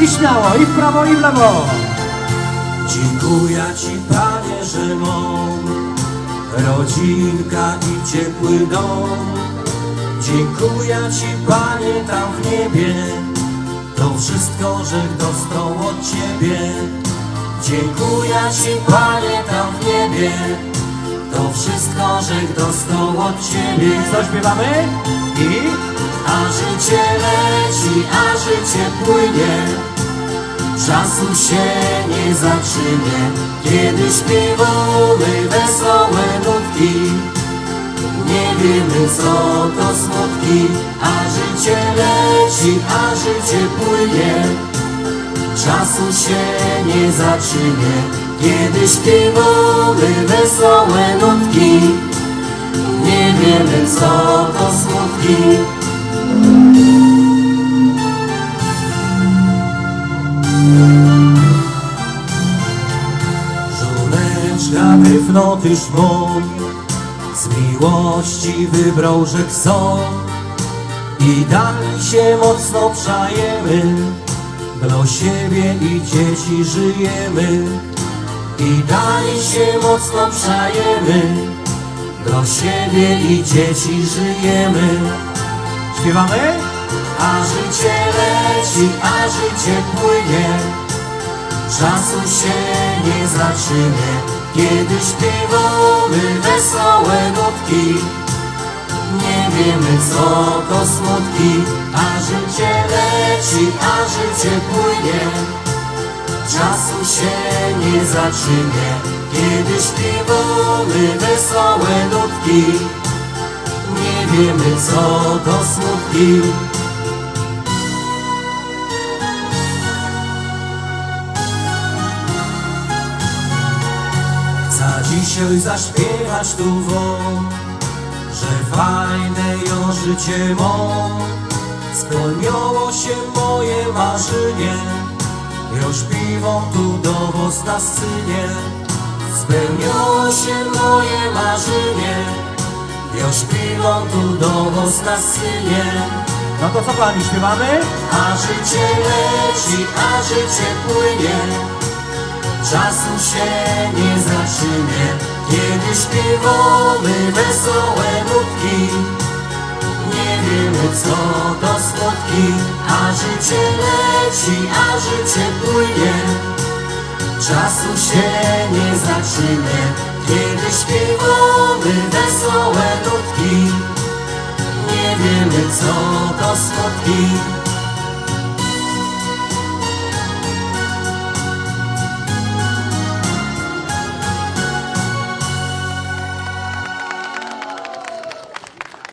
I śmiało, i w prawo, i w lewo. Dziękuję Ci Panie, że mam rodzinka i ciepły dom. Dziękuję Ci Panie tam w niebie, to wszystko, że dostał od Ciebie. Dziękuję Ci Panie tam w niebie, to wszystko, że dostał od Ciebie. Co śpiewamy? I A życie leci, a życie płynie Czasu się nie zatrzyma Kiedy śpiewamy wesołe nutki Nie wiemy co to smutki. A życie leci, a życie płynie Czasu się nie zatrzyma Kiedy śpiewamy wesołe nutki Żoneczka wyfnoty szmon Z miłości wybrał rzek są I dalej się mocno przajemy. Dla siebie i dzieci żyjemy. I dalej się mocno przajemy. Dla siebie i dzieci żyjemy. Śpiewamy? a życie leci, a życie płynie. Czasu się nie zatrzyma Kiedy śpiewamy wesołe nutki Nie wiemy co to smutki. A życie leci, a życie płynie. Czasu się nie zatrzyma Kiedy śpiewamy wesołe nutki Nie wiemy co to smutki dzisiaj zaśpiewać tu wam, że fajne jo życie mam. Spełniło się moje marzenie, jo śpiewam tu do was na scenie. Spełniło się moje marzenie, jo śpiewam tu do was na scenie. No to co pani, śpiewamy? A życie leci, a życie płynie Czasu się nie zatrzyma Kiedy śpiewamy wesołe nutki. Nie wiemy co to smutki A życie leci, a życie płynie. Czasu się nie zatrzyma Kiedy śpiewamy wesołe nutki. Nie wiemy co to smutki